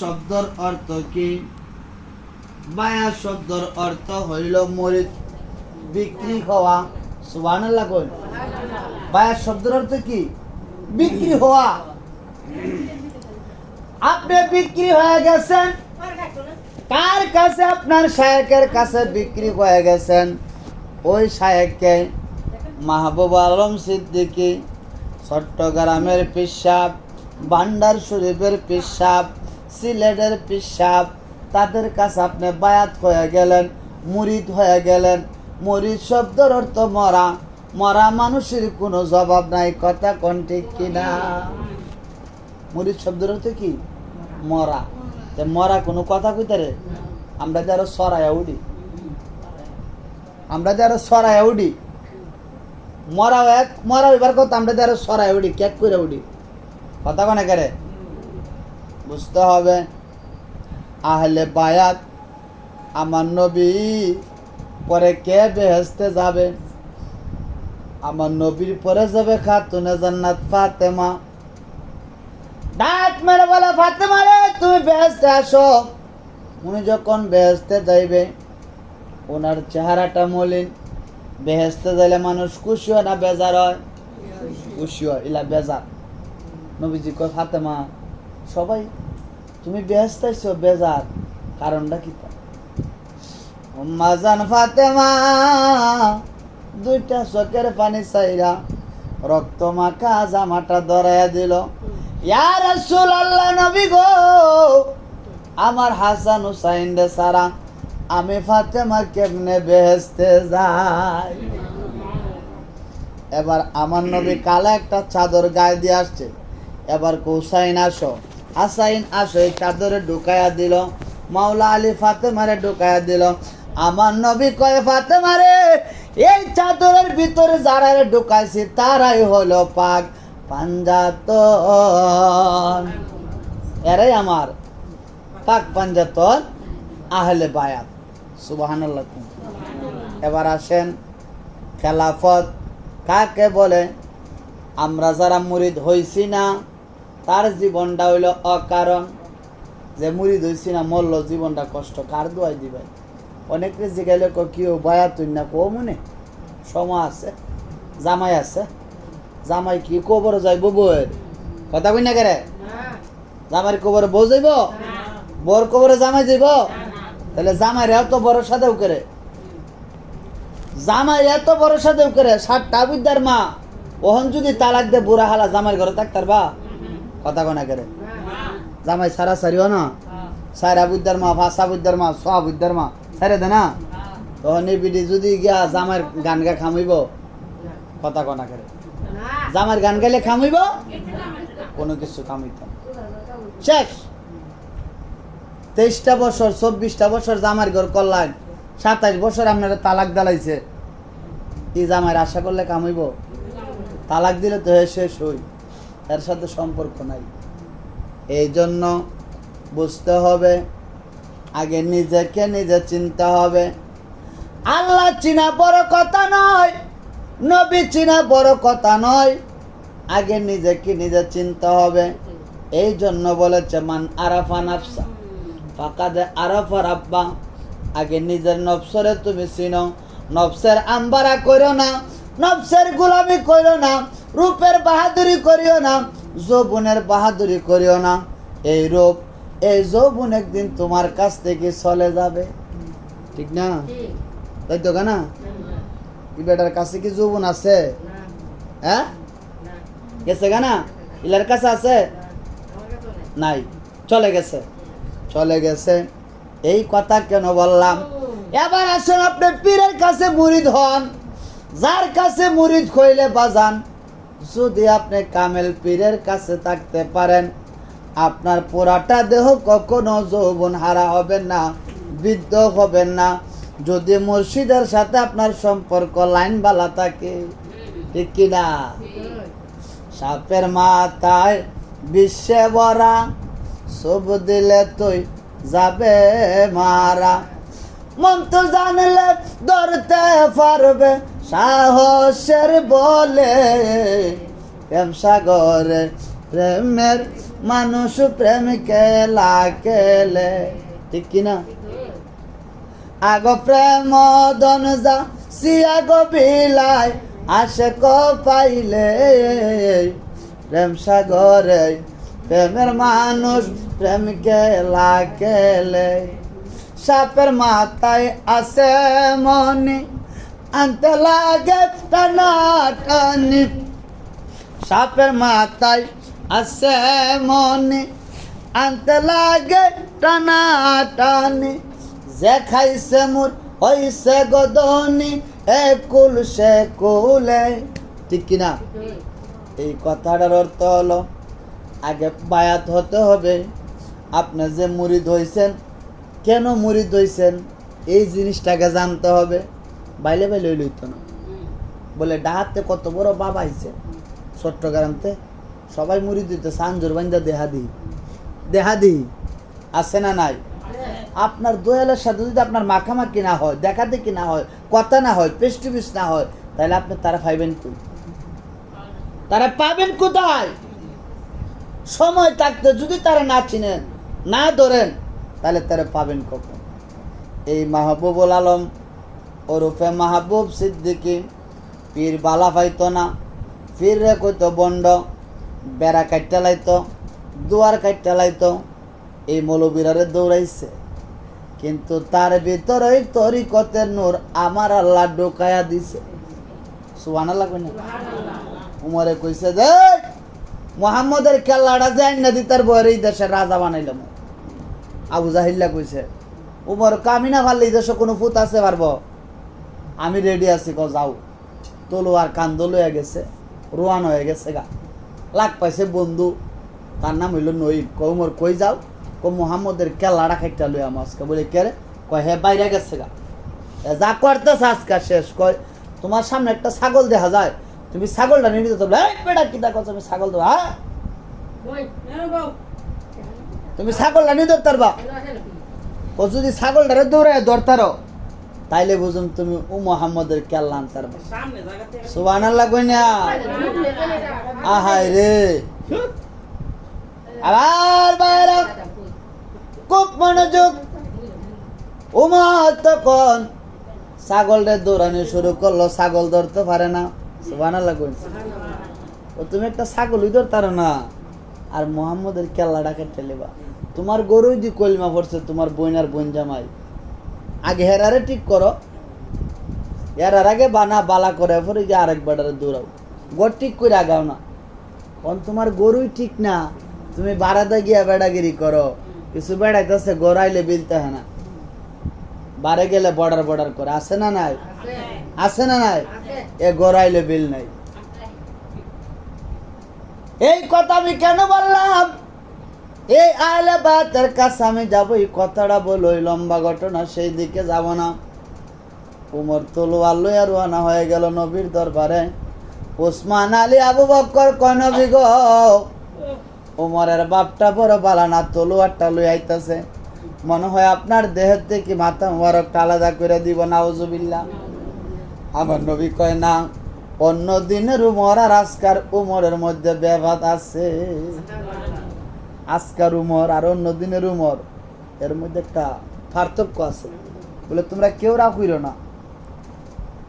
শব্দর অর্থ কি? বায়া শব্দর অর্থ হইল মরিচ, বিক্রি হওয়া। সুবহানাল্লাহ কই বায়া শব্দের অর্থ কি? বিক্রি হওয়া। আপনি বিক্রি হয়ে গেছেন। কার কাছে আপনার শায়েকের কাছে বিক্রি হয়ে গেছেন। ওই শায়েককে মাহবুব আলম সিদ্দিকী, চট্টগ্রামের পিসাব বান্ডার শরীফের পিসাব সিলেটের পিসাব, তাদের কাছে আপনি বায়াত হয়ে গেলেন, মুরিদ হয়ে গেলেন। মুরিদ শব্দের অর্থ মরা। মরা মানুষের কোনো জবাব নাই, কথা কোন ঠিক কিনা? মুরিদ শব্দের অর্থ কি? মরা। মরা কোনো কথা কইতে রে? আমরা যারা সরায়া উঠি। আমরা যারা সরায়া উডি মরা এক মরা এবার কথা আমরা যারা সরাই উঠি, কেক করে উঠি। কথা কনে করে বুঝতে হবে আহলে বায়াত, আমার নবী পরে কে বেহেস্তে যাবে? আমার নবীর পরে যাবে খাতুনে জান্নাত ফাতেমা। ডাক মেরে বলে, ফাতেমা রে, তুমি বেহেস্তে আসো। উনি যখন বেহেস্তে যাইবে, ওনার চেহারাটা মলিন। বেহেস্তে যাইলে মানুষ খুশি হয় না, বেজার হয়? খুশি হয়। ইলা বেজার। নবীজি কয়, ফাতেমা সবাই, তুমি বেহেস্তে আইছো বেজার। কারণটা কি মাজান ফাতেমা, দুইটা চোখের পানি চাইরা রক্ত মাখা জামাটা ধরাইয়া দিল। ইয়া রাসূল আল্লাহ নবী গো, আমার হাসান হুসাইন রে সারা, আমি ফাতেমা কেমনে বেহেস্তে যাই? এবার আমার নবী কালা একটা চাদর গায়ে দিয়ে আসছে। এবার কৌসাইন আসো। আসাইন আসো এই চাদরে ঢুকাইয়া দিল। মাওলা আলী ফাতেমারে ঢুকাইয়া দিল। আমার নবী কয়ে, ফাতেমারে, এই চাদরের ভিতরে যারা ঢুকাইছি তারাই হলো পাক পাঞ্জাতন। এরাই আমার পাক পাঞ্জাতন আহলে বায়াত। সুবহানাল্লাহ। এবার আসেন খেলাফত। কাকে বলে? আমরা যারা মুরিদ হইছি না তার জীবনটা হইল অকারণ। যে মুরিদ হইছি না, মরল জীবনটা কষ্ট। কার দোয়াই দিবে? অনেকে জিগাইলে ক কি বায়া তুই না? কো মনে সময় আছে, জামাই আছে। জামাই কি কবর যাইব বউয়ের? কথা কই না কেরে জামাইয়ের কবরে বউ যাইব? বর কবরে জামাই যাইব? তাহলে জামাই এত বড় সাথেও করে জামাই এত বড় সাথেও করে সাতটা বিদ্যার মা। ওহন যদি তালাক দে বুড়া হালা জামাইয়ের ঘরে থাকতার বা কথা কোনা করে? জামাই, সারা সারিও না? সারা বুদ্ধার মা, ভাষা বুদ্ধার মা, সোয়া বুদ্ধার মা সারে দে না? এই বিডি যদি গিয়া জামাইয়ের গান গা খামিব কথা কোনা করে? জামাইয়ের গান গাইলে খামিব কোনো কিছু খামিত না। শেষ। তেইশটা বছর, চব্বিশটা বছর জামার ঘর করলেন সাতাইশ বছর আপনারা তালাক দালাইছে। ই জামাইয়ের আশা করলে কামাইব তালাক দিলে তো শেষ হই। এর সাথে সম্পর্ক নাই। এই জন্য বুঝতে হবে, আগে নিজেকে নিজে চিনতে হবে। আল্লাহ চিনা বড় কথা নয়, নবী চিনা বড় কথা নয়, আগে নিজেকে নিজে চিনতে হবে। এই জন্য বলেছে, মান আরাফা নাফসা, ফাকাদে আরাফা রাব্বা। আগে নিজের নফসরে তুমি চিনো, নফসের আম্বারা করো না, নফসের গোলামি করো না রূপের বাহাদুরি করিও না যৌবনের বাহাদুরি করিও না। এই রূপ এই যৌবন একদিন তোমার কাছ থেকে চলে যাবে। ঠিক না? তাই তো না কি বেটার কাছে কি যৌবন আছে? হ্যাঁ? গেছে গানা? ইলার কাছে আছে? নাই। চলে গেছে। চলে গেছে। এই কথা কেন বললাম? এবার আসুন আপনি পীরের কাছে মুরিদ হন। যার কাছে মুরিদ কইলে বাজান। যদি আপনি কামেল পীরের কাছে থাকতে পারেন, আপনার পুরাটা দেহ কখনো যৌবন হারা হবেন না, বৃদ্ধ হবেন না। যদি মুর্শিদের সাথে আপনার সম্পর্ক লাইন বালা থাকে, ঠিক কিনা সাপের মাথায় বিশ্বে ভরা, সব দিলে তুই যাবে মারা। মন তো জানলে ধরতে পারবে সাহসের বলে প্রেম সাগরে, প্রেমের মানুষ প্রেম খেলা খেলে ঠিক কিনা আগ প্রেম দন যা সিয়া বিলাই আসে ক পাইলে প্রেম সাগরে। প্রেমের মানুষ প্রেম খেলা খেলে সাপের মাথায় আছে মনি আনতে লাগে টানাটানি সাপের মাথায় আছে মনে, আনতে লাগে টানা টানি যে খাইছে মোর, হইছে গদনি, এ কুল সে কুলে। ঠিক কিনা? এই কথাটার অর্থ হলো, আগে বায়াত হতে হবে। আপনি যে মুড়ি হইছেন কেন মুড়ি হইছেন এই জিনিসটাকে জানতে হবে। বাইলে বাইলে লইতো না। বলে ডাহাতে কত বড় বাবা আইছে। চট্টগ্রামতে সবাই মুড়ি দিতে সানজোর বান্ধা দেহা দিই। দেহা দিই। আছে না নাই? আপনার দোয়ালের সাথে যদি আপনার মাখামাখি না হয় দেখা দেখি না হয় কথা না হয় পেস্ট টু পিস না হয় তাহলে আপনি তারা পাইবেন কই? তারা পাবেন কোথায়? সময় থাকতে যদি তারা না চিনেন না ধরেন তাহলে তারা পাবেন কখন? এই মাহবুবুল আলম ওরফে মাহবুব সিদ্দিকী পীর বালা পাইতো না পীর রে কইতো বন্ড বেড়া কাটতে লাইতো দুয়ার কাটতে লাইত এই মৌলবীরারে দৌড়াইছে। কিন্তু তার ভিতরে তরিকতের নূর আমার আল্লাহ ঢোকায়া দিছে। সুবানা লাগবে না উমরে কইছে যে মোহাম্মদের কেল্লাটা যে আইনা দি তার বয়ের এই দেশের রাজা বানাইলাম। আবু জাহিল্লা কইছে উমর কামিনা ভাল্লে দেশে কোনো ফুত আছে পারব? আমি রেডি আছি ক যাও। তলোয়ার কান্দ লইয়া গেছে রোয়ান হয়ে গেছে গা। লাগ পাইছে বন্ধু তার নাম হইল নইব ক উমর কই যাও? ক মোহাম্মদের কেল্লাটা খাইটা লইয়া আজকে। বলে কে রে? কয় হে বাইরে গেছে গা। যা করতেছে আজকে শেষ। কয় তোমার সামনে একটা ছাগল দেখা যায়। তুমি ছাগলটা নিয়ে এই বেটা কি দেখো আমি ছাগল দেবো হ্যাঁ? তুমি ছাগলটা নিয়ে ধরতার বা ও যদি ছাগলটারে দৌড়ে ধরতারো। তাইলে বুঝুন তুমি ও মোহাম্মদের কেল্লা তার সুবান কই না? আহাই রে। আবার বাইরে। খুব মনোযোগ। উমর তখন ছাগলটা দৌড়ানো শুরু করল ছাগল ধরতে পারে না। সুবান কই ও তুমি একটা ছাগলই ধরতারো না। আর মোহাম্মদের কেল্লাটা কেটে লেবা তোমার গরুই দি কলমা পড়ছে তোমার বইনার বোন জামাই। আগে হেরারে ঠিক করো। এরার আগে বানা, বালা করে পরে যে আরেক বেড়ারে দৌড়াও। গর ঠিক করে আগাও না। কারণ তোমার গরুই ঠিক না। তুমি বারাদা গিয়া বেড়াগিরি করো। কিছু বেড়াইতেছে গড়াইলে বিলতে হয় না। বারে গেলে বর্ডার বর্ডার করে। আছে না নাই? আছে না নাই? এ গড়াইলে বিল নাই। এই কথা আমি কেন বললাম? এই আলে বাতের কাছে আমি যাব, এই কথাটা বলো ওই লম্বা ঘটনা সেই দিকে যাব না। উমর তলোয়ার লইয়া রোয়ানা হয়ে গেল নবীর দরবারে। ওসমান আলী আবু বক্কর কয়, নবী গো, উমরের বাপটা বড় বালানা তলোয়ারটা লই আইতাছে। মনে হয় আপনার দেহের থেকে মাথা মোবারকটা আলাদা করে দিব, নাউজুবিল্লাহ। আমার নবী কয়, না, অন্য দিনের উমর আর আজকার উমরের মধ্যে ব্যাঘাত আছে। আজকার উমর আর অন্য দিনের উমর, এর মধ্যে একটা পার্থক্য আছে। বলে, তোমরা কেউ রাখইর না।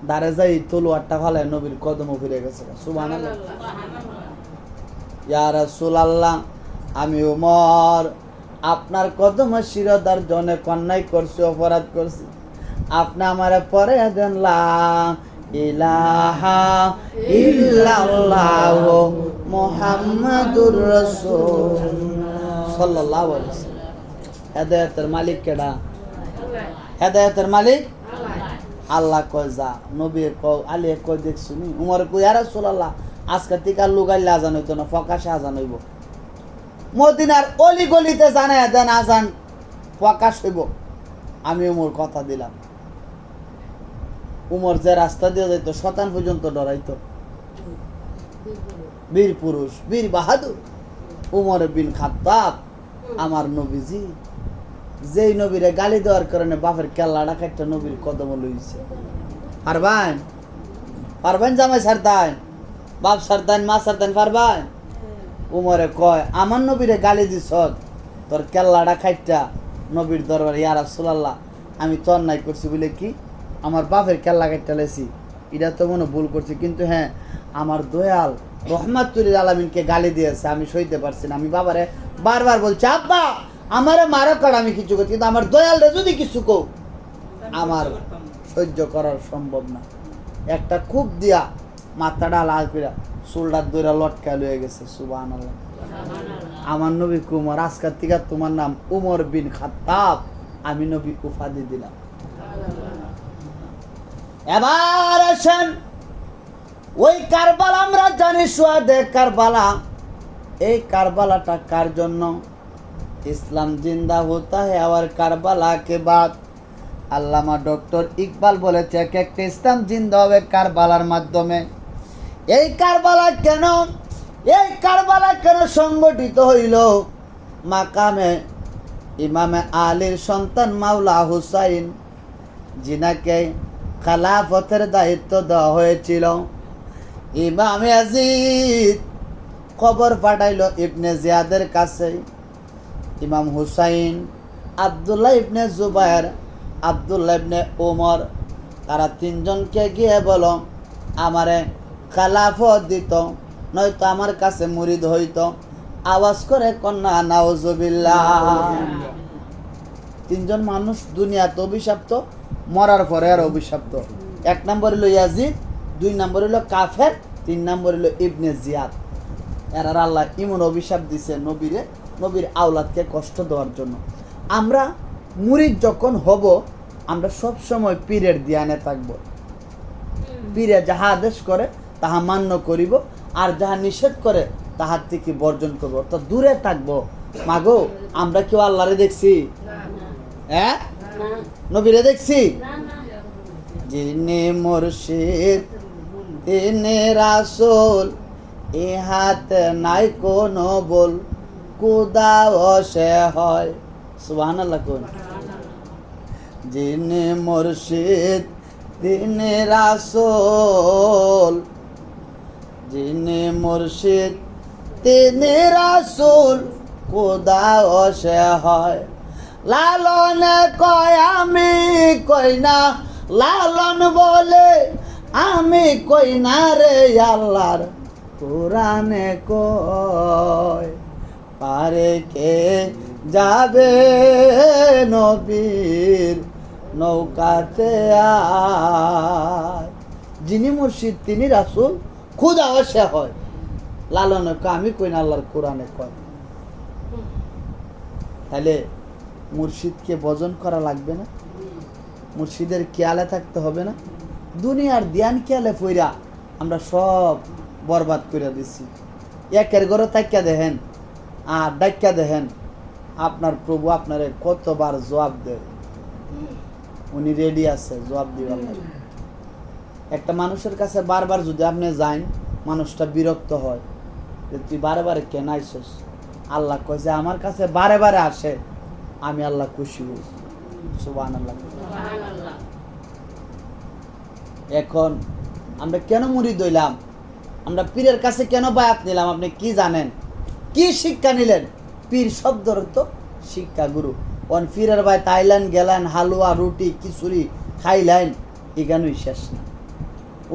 দাঁড়ে যাই তলোয়ারটা ফালায় নবীর কদম ফিরে গেছে সুবান ইয়া রাসূলুল্লাহ, আমি উমর, আপনার কদম শিরদার জনে কন্যাই করছি, অপরাধ করছি। আপনি আমার পরে দেন লা ইলাহা ইল্লাল্লাহ মুহাম্মাদুর রাসূল। আলাইহি হেদায়েতের মালিক কেডা? হেদায়েতের মালিক? আল্লাহ কয়, যা, নবী কয় আলী কয় দেখছুনি উমর কই আর আজকে থেকে আর লুগাইলে আজান হইতো না, ফকাশে আজান হইব। মদিনার অলি গলিতে জানায় দেন আজান প্রকাশ হইব। আমি উমর কথা দিলাম। উমর যে রাস্তা দিয়ে যাইতো, শতান পর্যন্ত ডরাইতো। বীর পুরুষ, বীর বাহাদুর। উমর বিন খাত্তাব আমার নবীজি, যেই নবীরে গালি দেওয়ার কারণে বাপের কেল্লাটা একটা নবীর কদম লইছে। পারবেন? পারবেন জামাই সারতান বাপ সারতান মা সারতান পারবেন? উমরে কয়, আমার নবীরে গালি দিছ, তোর কেল্লাটা খাইটা নবীর দরবার, ইয়া রাসূলুল্লাহ, আমি তো অন্যায় করছি বলে কি, আমার বাপের কেল্লা কাইটা লেছি। এটা তো মনে ভুল করছি, কিন্তু হ্যাঁ আমার দয়াল রহমাতুল আলমিনকে গালি দিয়েছে, আমি সইতে পারছি না। আমি বাবারে বারবার বলছি আব্বা আমারে মারো কর আমি কিছু করছি কিন্তু আমার দয়ালরে যদি কিছু কো আমার সহ্য করার সম্ভব না। একটা খুব দিয়া মাথাটা লাল করে চুলটার দইরা লটকা লয়ে গেছে সুবান আমার নবী কুমার আজকার থেকে তোমার নাম উমর বিন খাত্তাব আমি নবী উপাধি দিলাম। এবার আসেন ওই কারবালা আমরা জানি সোয়াদে কারবালা। এই কারবালাটা কার জন্য? ইসলাম জিন্দা হতা হে আবার কারবালা কে বাদ। আল্লামা ডক্টর ইকবাল বলেছে, এক একটা ইসলাম জিন্দা হবে কারবালার মাধ্যমে। এই কারবালা কেন? এই কারবালা কেন সংগঠিত হইল? মাকামে ইমামে আলীর সন্তান মাওলা হুসাইন জিনাকে খালাফতের দায়িত্ব দেওয়া হয়েছিল। ইমামে আজিদ খবর পাঠাইল ইবনে জিয়াদের কাছে। ইমাম হুসাইন, আবদুল্লাহ ইবনে জুবায়ের আবদুল্লাহ ইবনে ওমর তারা তিনজনকে গিয়ে বলো, আমারে খালাফত দিত, নয়তো আমার কাছে মুরিদ হইতো। আওয়াজ করে কন্যা নাওজবিল্লাহ তিনজন মানুষ দুনিয়াতে অভিশাপ্ত, মরার পরে আর অভিশাপ্ত। এক নম্বর হলো ইয়াজিদ, দুই নম্বর হলো কাফের, তিন নম্বর হলো ইবনে জিয়াদ। এরার আল্লাহ ইমন অভিশাপ দিছে নবীরে নবীর আওলাদকে কষ্ট দেওয়ার জন্য। আমরা মুরিদ যখন হব আমরা সব সময় পীরের ধ্যানে থাকব। পীরে যাহা আদেশ করে তাহা মান্য করিব আর যাহা নিষেধ করে তাহার থেকে বর্জন করব। অর্থাৎ দূরে থাকব। মাগো আমরা কেউ আল্লাহরে দেখছি? হ্যাঁ? নবীরে দেখছি? যিনি মুর্শিদ তিনি রাসূল ইহাত নাই কোনো বল কুদা সে হয়। সুবহানাল্লাহ কোন? যিনি মুর্শিদ, তিনি রাসূল। যিনি মুর্শিদ, তিনি রাসূল কুদা সে হয়। লালন কয়, আমি কই না? লালন বলে, আমি কই না রে আল্লাহর? কোরআনে কয়, পারে কে যাবে নবীর নৌকাতে যিনি মুর্শিদ, তিনি রাসুল, খুদা সে হয়। লালন আমি কই না আল্লাহর কোরআনে কয়। তাহলে মুর্শিদকে বজন করা লাগবে না? মুর্শিদের খেয়ালে থাকতে হবে না? দুনিয়ার ধ্যান খেয়ালে ফইরা আমরা সব বরবাদ করে দিছি। একের ঘরে তাকিয়া দেখেন আর ডাক্কা দেখেন আপনার প্রভু আপনারে কতবার জবাব দেয়। উনি রেডি আছে জবাব দিবার একটা মানুষের কাছে বারবার যদি আপনি যান মানুষটা বিরক্ত হয় যে তুই বারে বারে কেন আইসস? আল্লাহ কয় যে আমার কাছে বারে বারে আসে আমি আল্লাহ খুশি হই। আল্লাহ এখন আমরা কেন মুড়ি দইলাম আমরা পীরের কাছে কেন বায়াত নিলাম? আপনি কি জানেন? কি শিক্ষা নিলেন? পীর শব্দর তো শিক্ষা গুরু। অন পীরের ভাই তাইলেন গেলেন, হালুয়া, রুটি, খিচুড়ি খাইলেন, এখানেই শেষ না।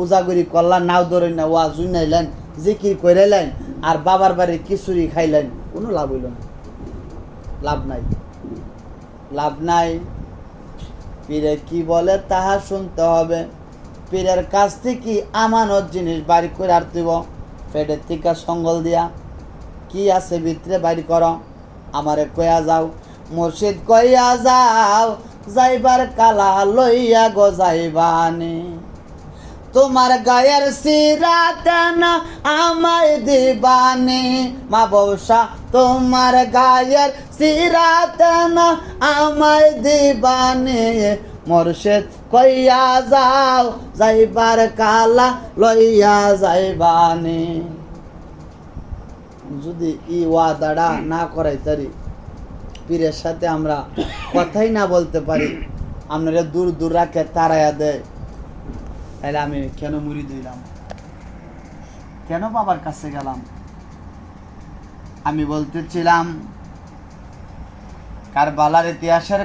উজাগুড়ি করলাম নাও ধরেন না ওয়া জুইনাইলেন জিকির কইরাইলেন, আর বাবার বাড়ির খিচুড়ি খাইলেন, কোনো লাভ হইল না। লাভ নাই। লাভ নাই। পীরে কি বলে, তাহা শুনতে হবে। পীরের কাছ থেকে আমানত জিনিস বাড়ি করে আর দিব। পেটের থেকে সঙ্গল দিয়া। কি আছে ভিতরে বাড়ি কর? আমারে কয়া যাও। মুর্শিদ কইয়া যাও, যাইবার কালা লইয়া গো যাইবানি। তোমার গায়ের সিরাতেন আমায় দিবানি। মা বৌসা তোমার গায়ের সিরাতেন আমায় দিবানি। মোরশেদ কইয়া যাও, যাইবার কালা লইয়া যাইবানি। যদি ই ওয়াদাটা না করাই তারি, পীরের সাথে আমরা কথাই না বলতে পারি, আপনারা দূর দূর রাখে তারাইয়া দেয়। তাহলে আমি কেন মুড়ি দিলাম? কেন বাবার কাছে গেলাম? আমি বলতেছিলাম, কারবালার ইতিহাসের